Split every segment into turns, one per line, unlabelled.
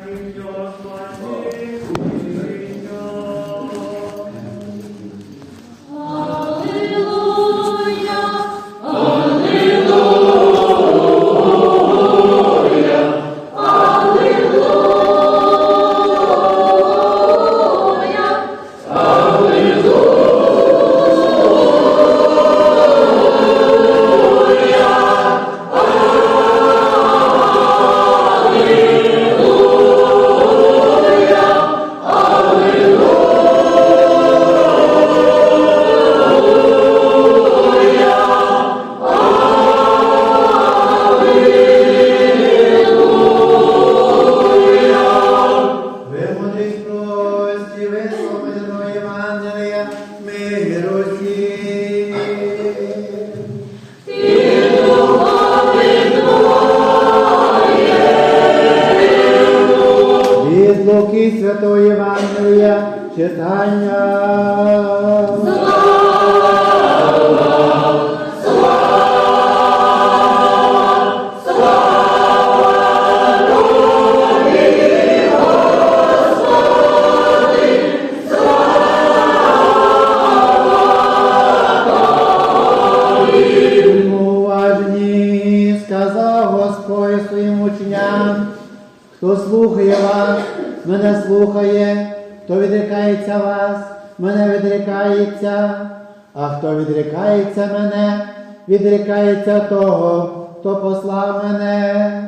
Thank you, Lord, Луки Святого Євангелія читання. Будьмо уважні, Господь своїм учням, хто слухає вас, мене слухає, хто відрікається вас, мене відрікається, а хто відрікається мене, відрікається того, хто послав мене.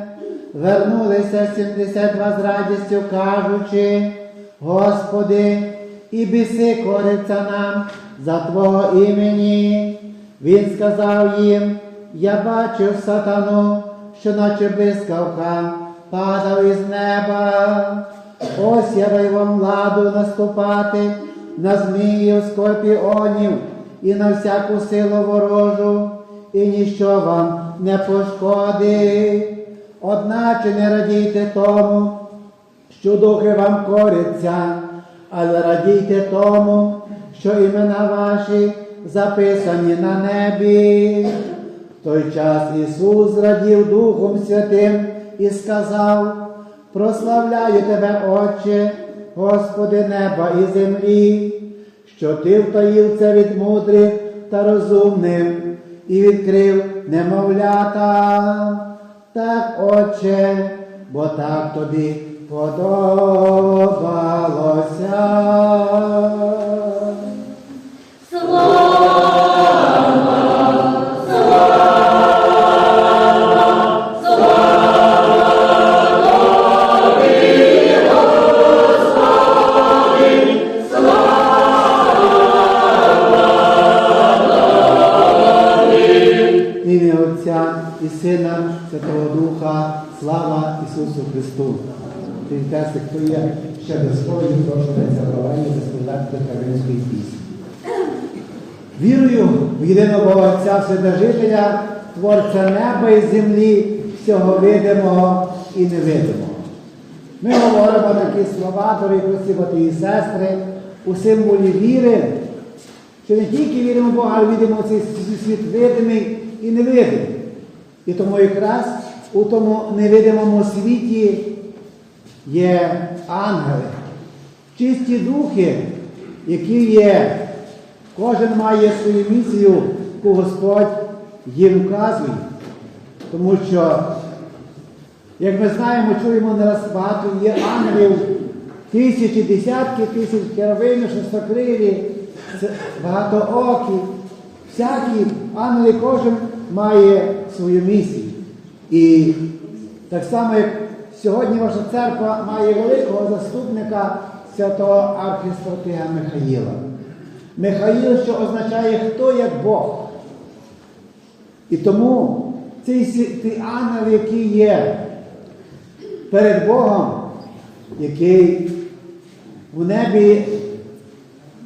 Вернулися 72 з радістю, кажучи, Господи, і біси кориться нам за Твого імені. Він сказав їм, я бачив сатану, що наче блискавка падав із неба. Ось я даю вам владу наступати на зміїв, скорпіонів і на всяку силу ворожу, і ніщо вам не пошкодить. Одначе не радійте тому, що духи вам коряться, але радійте тому, що імена ваші записані на небі. В той час Ісус зрадів Духом Святим і сказав, прославляю тебе, Отче, Господи неба і землі, що Ти втаїв це від мудрих та розумним і відкрив немовлята. Так, Отче, бо так тобі подобалося. Сина Святого Духа, слава Ісусу Христу. Тестик, хто є ще до сходу, прошу дати правильно заспівати Каринської пісні. Вірую в єдиного Бога Отця Вседержителя, Творця неба і землі, всього видимого і невидимого. Ми говоримо такі слова, дорогі прості брати і сестри, у символі віри, що не тільки віримо в Бога, але віримо цей світ видимий і невидимий. І тому якраз у тому невидимому світі є ангели, чисті духи, які є. Кожен має свою місію, яку Господь їм вказує. Тому що, як ми знаємо, чуємо не раз багато, є ангелів, тисячі, десятки тисяч керовини, шестокрилі, це багатоокі, всякі ангели, кожен має свою місію. І так само, як сьогодні ваша церква має великого заступника святого архістратига Михаїла. Михаїл, що означає хто як Бог. І тому цей, цей ангел, який є перед Богом, який в небі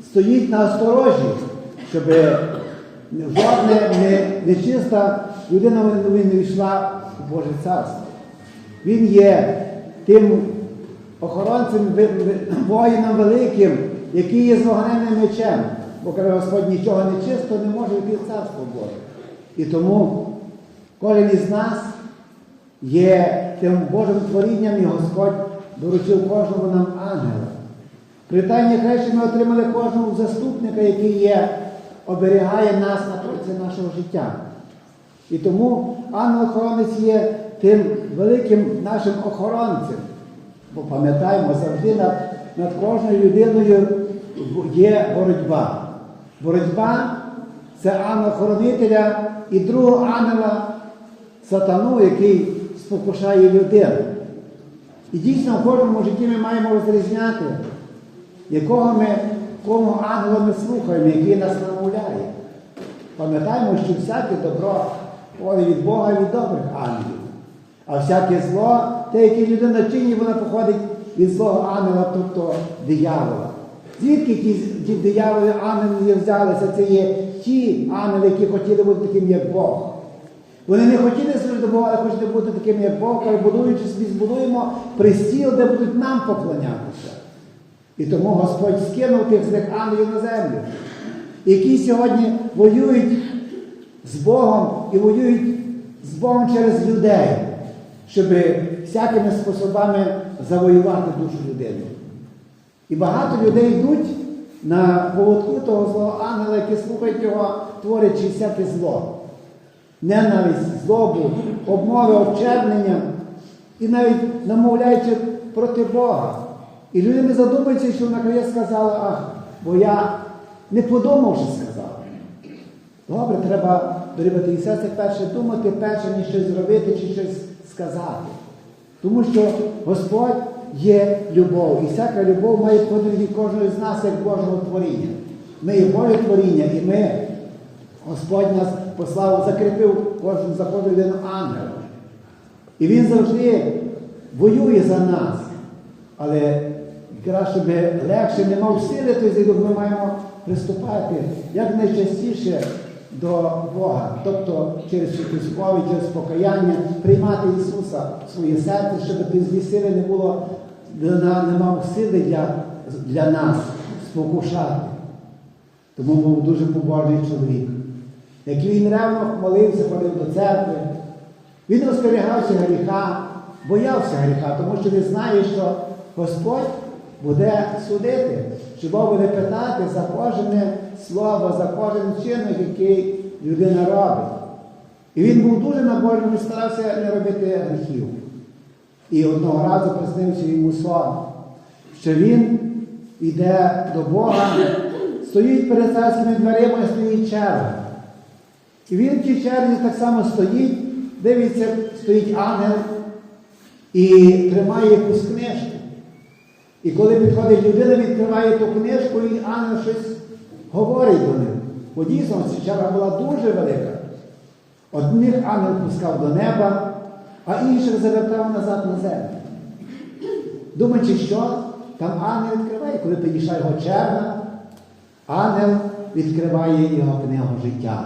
стоїть на осторожі, щоб жодна не- нечиста людина не війшла в Боже царство. Він є тим охоронцем, воїном великим, який є з вогненним мечем. Бо каже Господь, нічого нечисто не може йти в царство Боже. І тому кожен із нас є тим Божим творінням, і Господь доручив кожному нам ангела. При Тайній хрещі ми отримали кожного заступника, який є, оберігає нас на протязі нашого життя. І тому ангел-охоронець є тим великим нашим охоронцем. Бо пам'ятаємо, завжди над, над кожною людиною є боротьба. Боротьба це ангел-хоронителя і другого ангела сатану, який спокушає людину. І дійсно в кожному житті ми маємо розрізняти, якого ми, кого ангела ми слухаємо, який нас намовляє. Пам'ятаємо, що всяке добро походить від Бога від добрих ангелів. А всяке зло, те, яке людина чинить, воно походить від злого ангела, тобто диявола. Звідки ті, ті дияволи ангели взялися? Це є ті ангели, які хотіли бути таким, як Бог. Вони не хотіли служити Богу, але хочуть бути такими, як Бог, і будуючи собі, збудуємо пристіл, де будуть нам поклонятися. І тому Господь скинув тих злих ангелів на землю, які сьогодні воюють з Богом і воюють з Богом через людей, щоб всякими способами завоювати душу людини. І багато людей йдуть на поводку того злого ангела, які слухають його, творячи всяке зло. Ненависть, злобу, обмови, обчернення і навіть намовляючи проти Бога. І люди не задумуються, що вона крає сказала, ах, бо я не подумав, що сказав. Добре, треба, дорогі брати і сестри, перше думати, перше, ніж щось зробити чи щось сказати. Тому що Господь є любов, і всяка любов має від кожного з нас як Божого творіння. Ми є Боже творіння, і ми, Господь нас послав, закріпив кожну за кожну людину ангела. І Він завжди воює за нас. Але якраз, щоб легше не мав сили, той зайдух, ми маємо приступати якнайчастіше до Бога, тобто через сповідь, через покаяння, приймати Ісуса в своє серце, щоб ти злі сили не було, не мав сили для, для нас спокушати. Тому був дуже побожний чоловік. Як він ревно молився, ходив до церкви, він розперегався гріха, боявся гріха, тому що він знає, що Господь буде судити, що Бог буде питати за кожне слово, за кожен вчинок, який людина робить. І він був дуже набожним і старався не робити гріхів. І одного разу приснився йому сон, що він йде до Бога, стоїть перед царськими дверима і стоїть черга. І він в тій черзі так само стоїть, дивиться, стоїть ангел і тримає якусь книжку. І коли підходить людина, відкриває ту книжку, і ангел щось говорить до них. Бо дійсно черга була дуже велика. Одних ангел пускав до неба, а інших завертав назад на землю. Думаючи, що там ангел відкриває, коли підійшла його черга, ангел відкриває його книгу життя.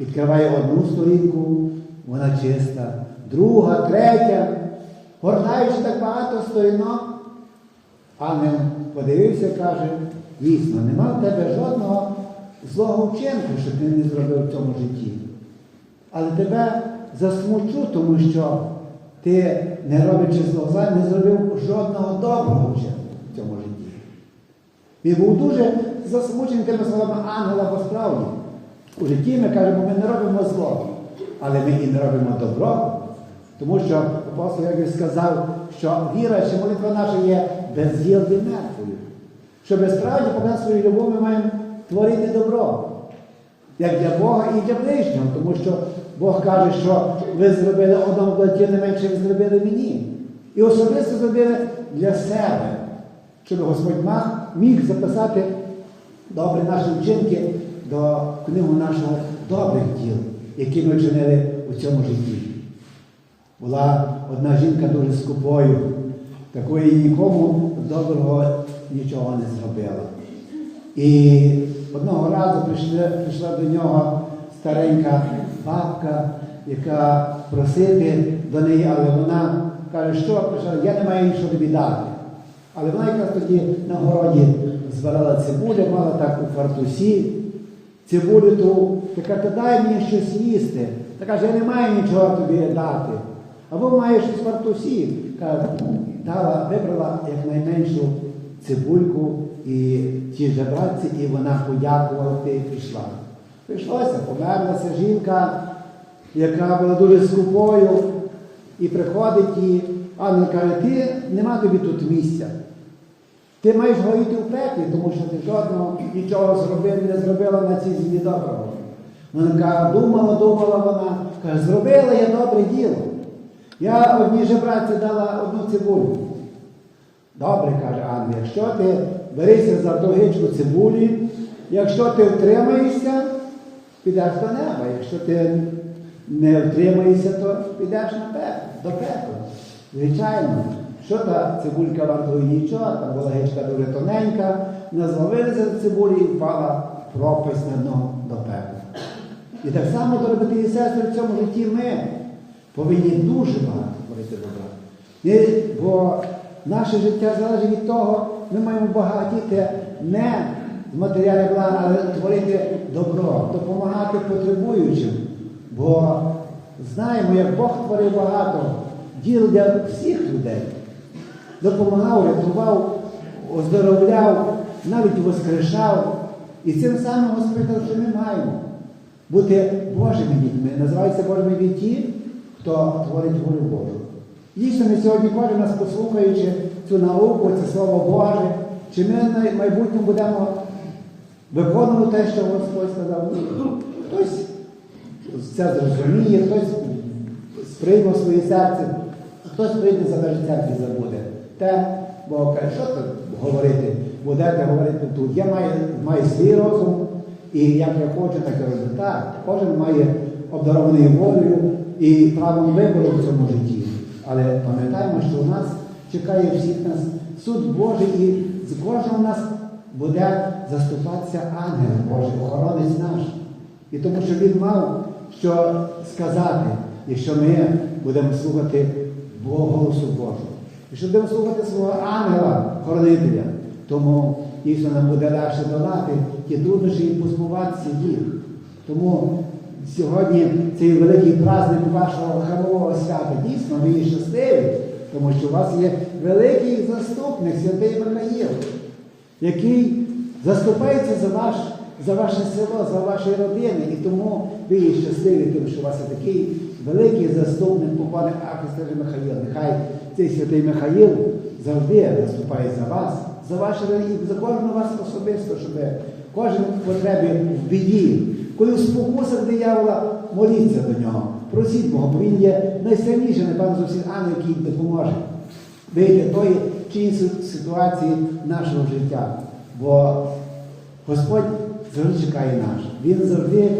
Відкриває одну сторінку, вона чиста, друга, третя. Гортаючи так багато сторінок, ангел подивився каже, дійсно, нема в тебе жодного злого вчинку, що ти не зробив в цьому житті. Але тебе засмучу, тому що ти, не роблячи злого не зробив жодного доброго вчинку в цьому житті. Він був дуже засмучений тими словами ангела по справді. У житті ми кажемо, ми не робимо зло, але ми і не робимо добро. Тому що апостол Яків сказав, що віра, що молитва наша є без діл мертвою. Що безправді показати свою любов ми маємо творити добро. Як для Бога і для ближнього, тому що Бог каже, що ви зробили одному браті не менше, ви зробили мені. І особисто зробили для себе, щоб Господь міг записати добрі наші вчинки до книгу нашого добрих діл, які ми вчинили у цьому житті. Була одна жінка дуже скупою, такої нікому доброго нічого не зробила. І одного разу прийшла, прийшла до нього старенька бабка, яка просити до неї, але вона каже, що прийшла, я не маю нічого тобі дати. Але вона якраз тоді на городі збирала цибулю, мала так у фартусі. Цибулю ту, така дай мені щось їсти. Та каже, я не маю нічого тобі дати. Або маєш у спартусі, каже, дала, вибрала якнайменшу цибульку і ті жебратці, і вона подякувала ти і пішла. Прийшлося, померлася жінка, яка була дуже скупою, і приходить і Анна каже, ти нема тобі тут місця. Ти маєш горіти в пеклі, тому що ти жодного нічого зробив, не зробила на цій землі доброго. Вона каже, думала, думала вона, каже, зробила я добре діло. Я одній жебраці дала одну цибулю. Добре, каже Анна, якщо ти берися за вдовгичку цибулі, якщо ти втримаєшся, підеш до неба. Якщо ти не втримаєшся, то підеш на пекло, до пекла. Звичайно, що та цибулька вартує нічого, там була гичка дуже тоненька, назловилися за цибулі і впала пропасть на дно до пекла. І так само, дорогі і сестри, в цьому житті ми повинні дуже багато творити добра. І, бо наше життя залежить від того, ми маємо багатіти не з матеріальних благ, але творити добро, допомагати потребуючим. Бо знаємо, як Бог творив багато діл для всіх людей. Допомагав, рятував, оздоровляв, навіть воскрешав. І цим самим Господь що ми маємо бути Божими дітьми. Називаються Божими дітьми ті, хто творить волю Божу. Дійсно, ми сьогодні кожен нас послухаючи цю науку, це Слово Боже, чи ми на майбутньому будемо виконувати те, що Господь сказав. Хтось це зрозуміє, хтось сприйме в своє серце, а хтось прийде за межі церкви і забуде. Те, бо каже, що тут говорити? Будете говорити тут. Я маю, маю свій розум, і як я хочу, так і роблю. Так, кожен має обдарований волею і правом вибору в цьому житті. Але пам'ятаємо, що у нас чекає всіх нас суд Божий, і з кожного нас буде заступатися ангел Божий, охоронець наш. І тому що він мав що сказати, якщо ми будемо слухати голосу Божого. Якщо будемо слухати свого ангела, хоронителя, тому дійсно нам буде легше долати ті труднощі і позбуватися їх. Тому сьогодні цей великий праздник вашого храмового свята дійсно ви є щасливі, тому що у вас є великий заступник, святий Михаїл, який заступається за ваш. За ваше село, за ваші родини, і тому ви є щасливі, тому що у вас є такий великий заступник покойний Ахистер Михаїл. Нехай цей святий Михаїл завжди заступає за вас, за ваші за кожного вас особисто, щоб кожен в в біді. Коли в спокусах диявола, моліться до нього, просіть Бога, бо він є найсильніший, напевно, усіх ангелів, який допоможе вийти тої чи іншої ситуації нашого життя. Бо Господь завжди чекає нас. Він завжди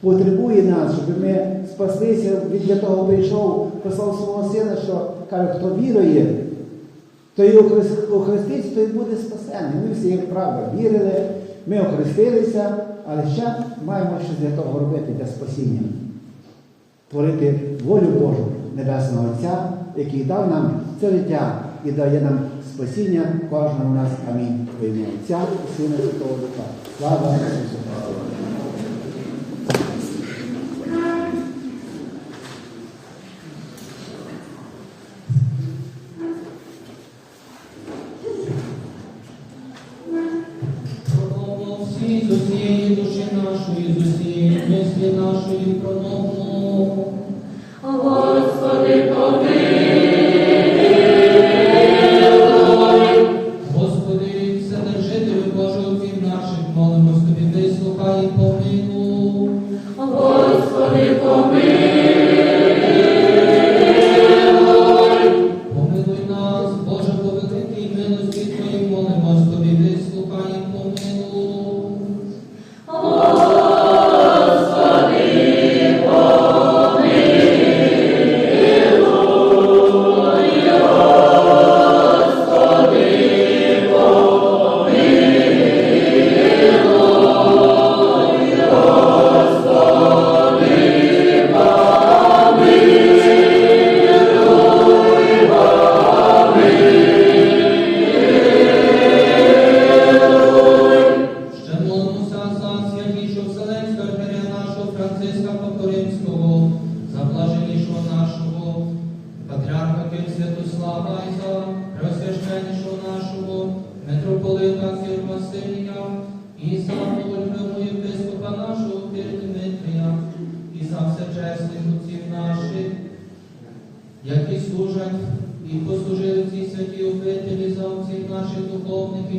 потребує нас, щоб ми спаслися. Він для того прийшов, послав свого сина, що каже, хто вірує, той охреститься, той буде спасений. Ми всі, як правда, вірили, ми охрестилися, але ще маємо щось для того робити, для спасіння. Творити волю Божу Небесного Отця, який дав нам це життя і дає нам спасіння кожному нас. Амінь. Отця і Сина Святого Духа. Слава Ісусу
Промовмо з усієї душі нашої, з усієї мислі нашої промовмо.
Господи,
Господи,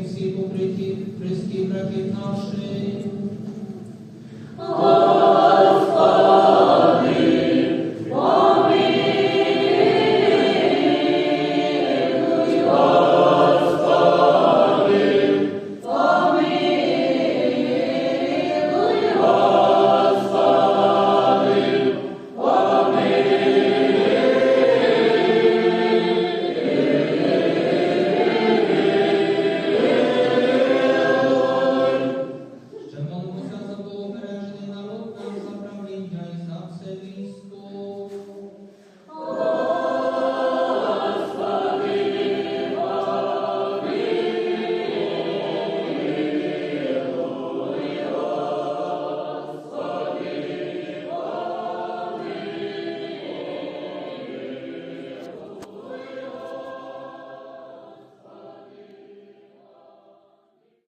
наших покриті, Христі братів наших.